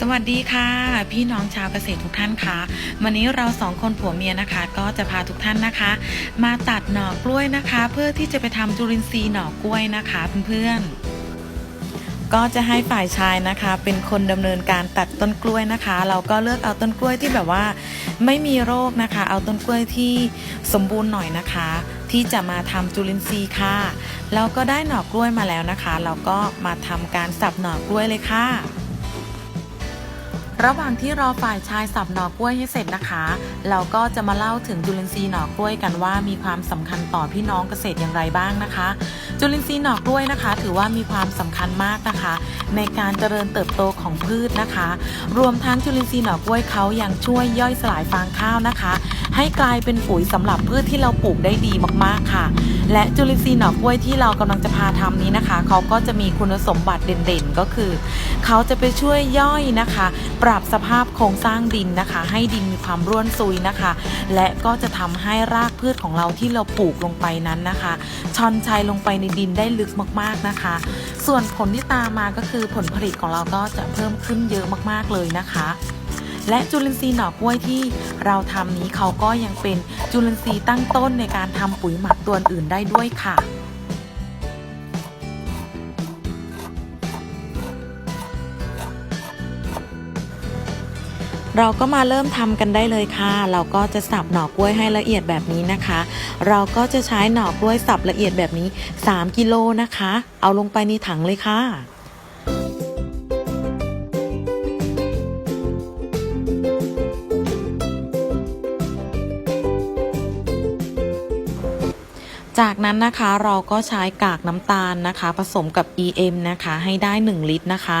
สวัสดีค่ะ พี่น้องชาวเกษตรทุกท่านค่ะวันนี้เราสองคนผัวเมียนะคะ ก็จะพาทุกท่านนะคะ มาตัดหน่อกล้วยนะคะ เพื่อที่จะไปทำจุลินทรีย์หน่อกล้วยนะคะเพื่อนๆก็จะให้ฝ่ายชายนะคะ เป็นคนดำเนินการตัดต้นกล้วยนะคะ เราก็เลือกเอาต้นกล้วยที่แบบว่า ไม่มีโรคนะคะ เอาต้นกล้วยที่สมบูรณ์หน่อยนะคะ ที่จะมาทำจุลินทรีย์ค่ะเราก็ได้หน่อกล้วยมาแล้วนะคะ เราก็มาทำการสับหน่อกล้วยเลยค่ะ ระหว่างที่รอฝ่ายชายสับหน่อกล้วยให้เสร็จนะคะ เราก็จะมาเล่าถึงจุลินทรีย์หน่อกล้วยกันว่ามีความสำคัญต่อพี่น้องเกษตรอย่างไรบ้างนะคะ จุลินทรีย์หน่อกล้วยนะคะ ถือว่ามีความสำคัญมากนะคะ ในการเจริญเติบโตของพืชนะคะ รวมทั้งจุลินทรีย์หน่อกล้วยเขายังช่วยย่อยสลายฟางข้าวนะคะ ให้กลายเป็นปุ๋ยสำหรับพืชที่เราปลูกได้ดีมากๆค่ะ และจุลินทรีย์หน่อกล้วยที่เรากำลังจะพาทำนี้นะคะเขาก็จะมีคุณสมบัติเด่นๆ ก็คือเขาจะไปช่วยย่อยนะคะปรับสภาพโครงสร้างดินนะคะ ให้ดินมีความร่วนซุยนะคะ และก็จะทำให้รากพืชของเราที่เราปลูกลงไปนั้นนะคะชอนชัยลงไปในดินได้ลึกมากๆนะคะ ส่วนผลที่ตามมาก็คือผลผลิตของเราก็จะเพิ่มขึ้นเยอะมากๆเลยนะคะและจุลินทรีย์หน่อกล้วยที่เราทำนี้เขาก็ยังเป็นจุลินทรีย์ตั้งต้นในการทำปุ๋ยหมักตัวอื่นได้ด้วยค่ะ เราก็มาเริ่มทำกันได้เลยค่ะ เราก็จะสับหน่อกล้วยให้ละเอียดแบบนี้นะคะ เราก็จะใช้หน่อกล้วยสับละเอียดแบบนี้ 3 กิโลนะคะ เอาลงไปในถังเลยค่ะจากนั้นนะคะเราก็ใช้กากน้ำตาลนะคะ ผสมกับ EM นะคะ ให้ได้ 1 ลิตรนะคะ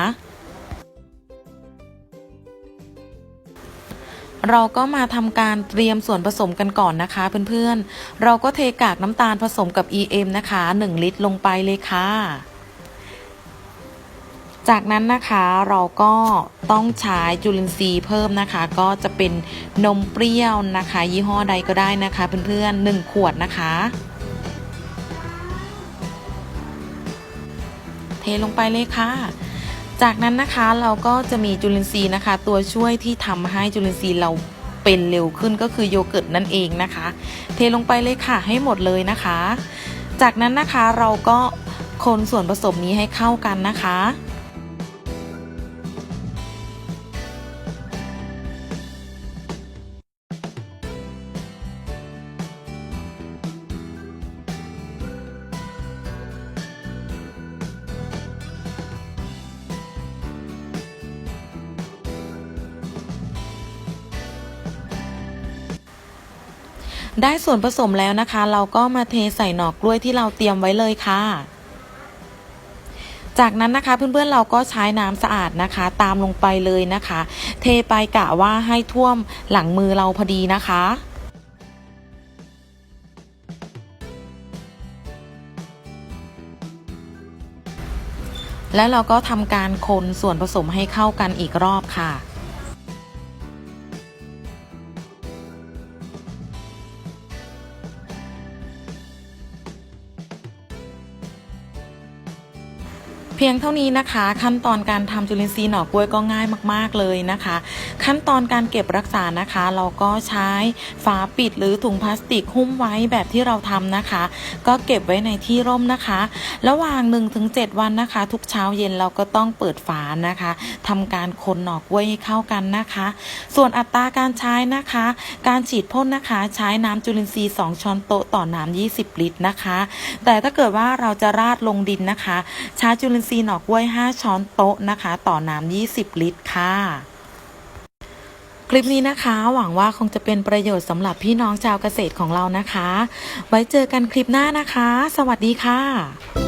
เราก็มาทำการเตรียมส่วนผสมกันก่อนนะคะเพื่อนๆ เราก็เทกากน้ำตาลผสมกับ EM นะคะ 1 ลิตรลงไปเลยค่ะ จากนั้นนะคะเราก็ต้องใช้จุลินทรีย์เพิ่มนะคะ ก็จะเป็นนมเปรี้ยวนะคะ ยี่ห้อใดก็ได้นะคะเพื่อนๆ1ขวดนะคะ เทลงไปเลยค่ะ จากนั้นนะคะเราก็จะมีจุลินทรีย์นะคะ ตัวช่วยที่ทำให้จุลินทรีย์เราเป็นเร็วขึ้นก็คือโยเกิร์ตนั่นเองนะคะ เทลงไปเลยค่ะให้หมดเลยนะคะ จากนั้นนะคะเราก็คนส่วนผสมนี้ให้เข้ากันนะคะ ได้ส่วนผสมแล้วนะคะ เราก็มาเทใส่หน่อกล้วยที่เราเตรียมไว้เลยค่ะ จากนั้นนะคะเพื่อนๆเราก็ใช้น้ำสะอาดนะคะ ตามลงไปเลยนะคะ เทไปกะว่าให้ท่วมหลังมือเราพอดีนะคะแล้วเราก็ทำการคนส่วนผสมให้เข้ากันอีกรอบค่ะ เพียงเท่านี้นะคะ ขั้นตอนการทำจุลินทรีย์หน่อกล้วยก็ง่ายมาก ๆเลยนะคะ ขั้นตอนการเก็บรักษานะคะ เราก็ใช้ฝาปิดหรือถุงพลาสติกหุ้มไว้แบบที่เราทำนะคะ ก็เก็บไว้ในที่ร่มนะคะ ระหว่าง 1-7 วันนะคะ ทุกเช้าเย็นเราก็ต้องเปิดฝานะคะทำการคนหน่อกล้วยให้เข้ากันนะคะ ส่วนอัตราการใช้นะคะ การฉีดพ่นนะคะ ใช้น้ำจุลินทรีย์ 2 ช้อนโต๊ะต่อน้ำ20 ลิตรนะคะ แต่ถ้าเกิดว่าเราจะราดลงดินนะคะใช้จุลินซีหน่อกล้วย 5 ช้อนโต๊ะนะคะ ต่อน้ำ20 ลิตรค่ะ คลิปนี้นะคะ หวังว่าคงจะเป็นประโยชน์สำหรับพี่น้องชาวเกษตรของเรานะคะ ไว้เจอกันคลิปหน้านะคะ สวัสดีค่ะ